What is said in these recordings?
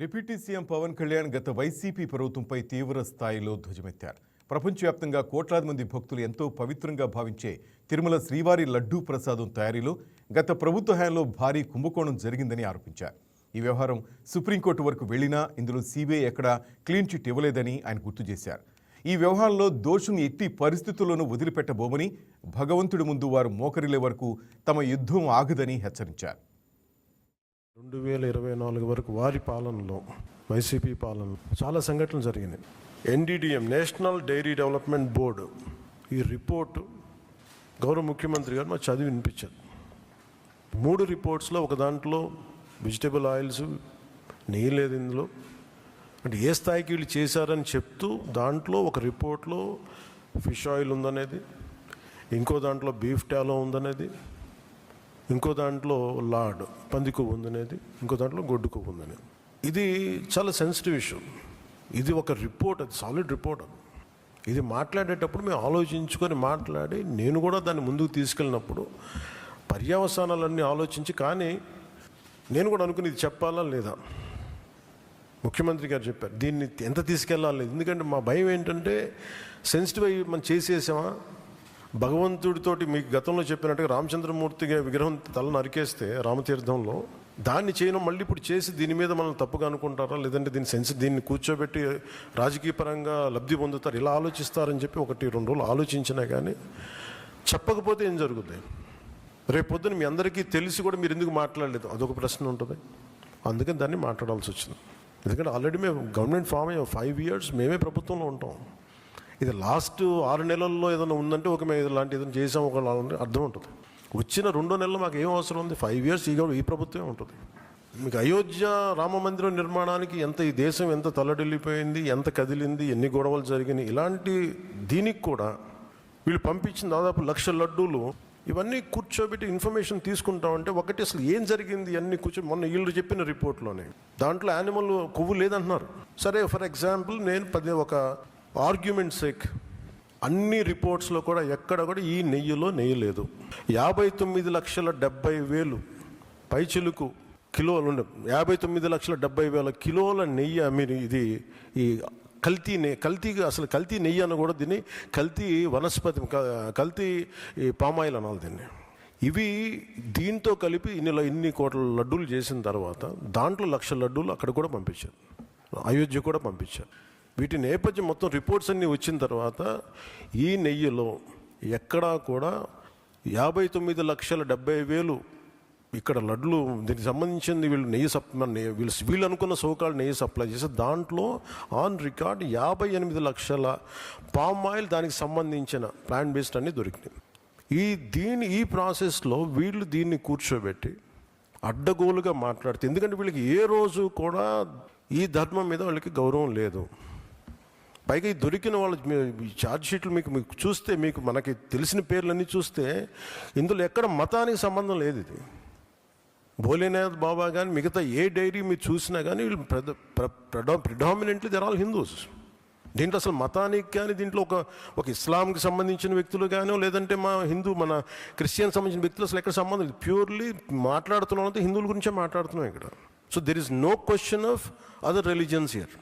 Deputy CM Pawan Kalyan గత YCP ప్రభుత్వంపై తీవ్ర స్థాయిలో ధ్వజమెత్తారు. ప్రపంచవ్యాప్తంగా కోట్లాది మంది భక్తులు ఎంతో పవిత్రంగా భావించే తిరుమల శ్రీవారి లడ్డూ ప్రసాదం తయారీలో గత ప్రభుత్వ హయాంలో భారీ కుంభకోణం జరిగిందని ఆరోపించారు. ఈ వ్యవహారం సుప్రీంకోర్టు వరకు వెళ్ళినా ఇందులో సీబీఐ ఎక్కడా క్లీన్ చిట్ ఇవ్వలేదని ఆయన గుర్తు చేశారు. ఈ వ్యవహారంలో దోషుని ఎట్టి పరిస్థితుల్లోనూ వదిలిపెట్టబోమని భగవంతుడి ముందు వారు మోకరిలే వరకు తమ యుద్ధం ఆగదని హెచ్చరించారు. రెండు వేల ఇరవై నాలుగు వరకు వారి పాలనలో వైసీపీ పాలనలో చాలా సంఘటనలు జరిగినాయి. NDDM national dairy development board ఈ రిపోర్టు గౌరవ ముఖ్యమంత్రి గారు మాకు చదివి వినిపించారు. మూడు రిపోర్ట్స్లో ఒక దాంట్లో వెజిటబుల్ ఆయిల్స్ నెయ్యి లేదు ఇందులో? అంటే ఏ స్థాయికి వీళ్ళు చేశారని చెప్తూ దాంట్లో ఒక రిపోర్ట్లో ఫిష్ ఆయిల్ ఉందనేది ఇంకో దాంట్లో బీఫ్ టాలో ఉందనేది ఇంకో దాంట్లో లాడ్ పంది కొవ్వు ఉందనేది ఇంకో దాంట్లో గొడ్డు కొవ్వు ఉందనేది. ఇది చాలా సెన్సిటివ్ ఇష్యూ ఇది ఒక రిపోర్ట్ అది సాలిడ్ రిపోర్ట్ అది ఇది మాట్లాడేటప్పుడు మేము ఆలోచించుకొని మాట్లాడి నేను కూడా దాన్ని ముందుకు తీసుకెళ్ళినప్పుడు పర్యవసానాలన్నీ ఆలోచించి కానీ నేను కూడా అనుకుని ఇది చెప్పాలా లేదా? ముఖ్యమంత్రి గారు చెప్పారు దీన్ని ఎంత తీసుకెళ్ళాలి? ఎందుకంటే మా భయం ఏంటంటే సెన్సిటివ్ అయ్యి మనం చేసేసామా? భగవంతుడితోటి మీకు గతంలో చెప్పినట్టుగా రామచంద్రమూర్తి విగ్రహం తల నరికేస్తే రామతీర్థంలో దాన్ని చేయడం మళ్ళీ ఇప్పుడు చేసి దీని మీద మనం తప్పుగా అనుకుంటారా? లేదంటే దీన్ని సెన్స్ దీన్ని కూర్చోబెట్టి రాజకీయ పరంగా లబ్ధి పొందుతారు? ఇలా ఆలోచిస్తారని చెప్పి ఒకటి రెండు రోజులు ఆలోచించినా కానీ చెప్పకపోతే ఏం జరుగుతుంది రేపు పొద్దున మీ అందరికీ తెలిసి కూడా మీరు ఎందుకు మాట్లాడలేదు? అదొక ప్రశ్న ఉంటుంది. అందుకని దాన్ని మాట్లాడాల్సి వచ్చింది. ఎందుకంటే ఆల్రెడీ మేము గవర్నమెంట్ ఫామ్ అయ్యాం. ఫైవ్ ఇయర్స్ మేమే ప్రభుత్వంలో ఉంటాం. ఇది లాస్ట్ ఆరు నెలల్లో ఏదైనా ఉందంటే ఒక మేము ఇలాంటి ఏదైనా చేసాం ఒక అర్థం ఉంటుంది. వచ్చిన రెండో నెలలు మాకు ఏం అవసరం ఉంది? ఫైవ్ ఇయర్స్ ఈ ఈ ప్రభుత్వమే ఉంటుంది. మీకు అయోధ్య రామ మందిరం నిర్మాణానికి ఎంత ఈ దేశం ఎంత తల్లడిల్లిపోయింది ఎంత కదిలింది ఎన్ని గొడవలు జరిగినాయి ఇలాంటి దీనికి కూడా వీళ్ళు పంపించిన దాదాపు లక్ష లడ్డూలు ఇవన్నీ కూర్చోబెట్టి ఇన్ఫర్మేషన్ తీసుకుంటామంటే ఒకటి అసలు ఏం జరిగింది అన్ని కూర్చో మొన్న వీళ్ళు చెప్పిన రిపోర్ట్లోనే దాంట్లో యానిమల్ కొవ్వు లేదంటున్నారు. సరే ఫర్ ఎగ్జాంపుల్ నేను పది ఒక ఆర్గ్యుమెంట్ సేక్ అన్ని రిపోర్ట్స్లో కూడా ఎక్కడ కూడా ఈ నెయ్యిలో నెయ్యి లేదు. యాభై తొమ్మిది లక్షల డెబ్బై వేలు పైచిలుకు కిలోలు యాభై తొమ్మిది లక్షల డెబ్బై వేల కిలోల నెయ్యి మీరు ఇది ఈ కల్తీ నెయ్యి కల్తీ అసలు కల్తీ నెయ్యి అని కూడా దీన్ని కల్తీ వనస్పతి కల్తీ ఈ పామాయిల్ అనాలి దీన్ని. ఇవి దీంతో కలిపి ఇన్నిలో ఇన్ని కోట్ల లడ్డూలు చేసిన తర్వాత దాంట్లో లక్ష లడ్డూలు అక్కడ కూడా పంపించారు. అయోధ్య కూడా పంపించారు. వీటి నేపథ్యం మొత్తం రిపోర్ట్స్ అన్నీ వచ్చిన తర్వాత ఈ నెయ్యిలో ఎక్కడా కూడా యాభై తొమ్మిది లక్షల డెబ్బై వేలు ఇక్కడ లడ్లు దీనికి సంబంధించింది వీళ్ళు నెయ్యి సప్ వీళ్ళు వీళ్ళు అనుకున్న సోకాలు నెయ్యి సప్లై చేసి దాంట్లో ఆన్ రికార్డ్ యాభై ఎనిమిది లక్షల పామ్ ఆయిల్ దానికి సంబంధించిన ప్లాంట్ బేస్డ్ అన్ని దొరికినాయి. ఈ దీని ఈ ప్రాసెస్లో వీళ్ళు దీన్ని కూర్చోబెట్టి అడ్డగోలుగా మాట్లాడితే ఎందుకంటే వీళ్ళకి ఏ రోజు కూడా ఈ ధర్మం మీద వాళ్ళకి గౌరవం లేదు. పైగా ఈ దొరికిన వాళ్ళ ఛార్జ్ షీట్లు మీకు మీకు చూస్తే మీకు మనకి తెలిసిన పేర్లన్నీ చూస్తే ఇందులో ఎక్కడ మతానికి సంబంధం లేదు ఇది. భోలేనాథ్ బాబా కానీ మిగతా ఏ డైరీ మీరు చూసినా కానీ వీళ్ళు ప్రిడామినెంట్లీ దెర్ ఆల్ హిందూస్ దీంట్లో అసలు మతానికి కానీ దీంట్లో ఒక ఒక ఇస్లాంకి సంబంధించిన వ్యక్తులు కానీ లేదంటే మా హిందూ మన క్రిస్టియన్ సంబంధించిన వ్యక్తులు అసలు ఎక్కడ సంబంధం లేదు. ప్యూర్లీ మాట్లాడుతున్నాం అంటే హిందువుల గురించే మాట్లాడుతున్నాం ఇక్కడ. So there is no question of other religions year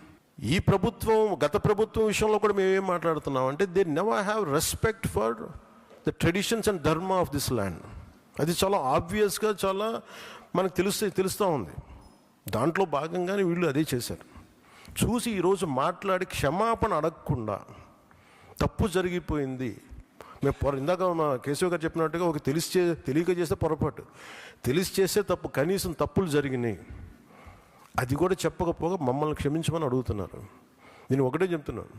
ఈ ప్రభుత్వం గత ప్రభుత్వం విషయంలో కూడా మేము ఏం మాట్లాడుతున్నాం అంటే they never have respect for the traditions and dharma of this land అది చాలా ఆబ్వియస్గా చాలా మనకు తెలుస్తే తెలుస్తూ ఉంది. దాంట్లో భాగంగానే వీళ్ళు అదే చేశారు. చూసి ఈరోజు మాట్లాడి క్షమాపణ అడగకుండా తప్పు జరిగిపోయింది. మేము పొర ఇందాక మా కేశవ్ గారు చెప్పినట్టుగా ఒక తెలిసి చే తెలియక చేస్తే పొరపాటు. తెలిసి చేస్తే తప్పు కనీసం తప్పులు జరిగినాయి. అది కూడా చెప్పకపోగా మమ్మల్ని క్షమించమని అడుగుతున్నారు. నేను ఒకటే చెప్తున్నాను.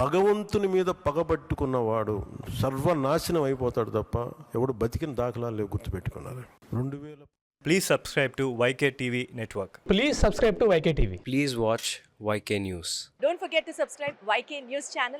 భగవంతుని మీద పగబట్టుకున్నవాడు సర్వనాశనం అయిపోతాడు తప్ప ఎవడు బతికిన దాఖలాలు లేవు గుర్తుపెట్టుకున్నారు? రెండు వేల please subscribe to YK TV network please subscribe to YK TV please watch YK news don't forget to subscribe YK news channel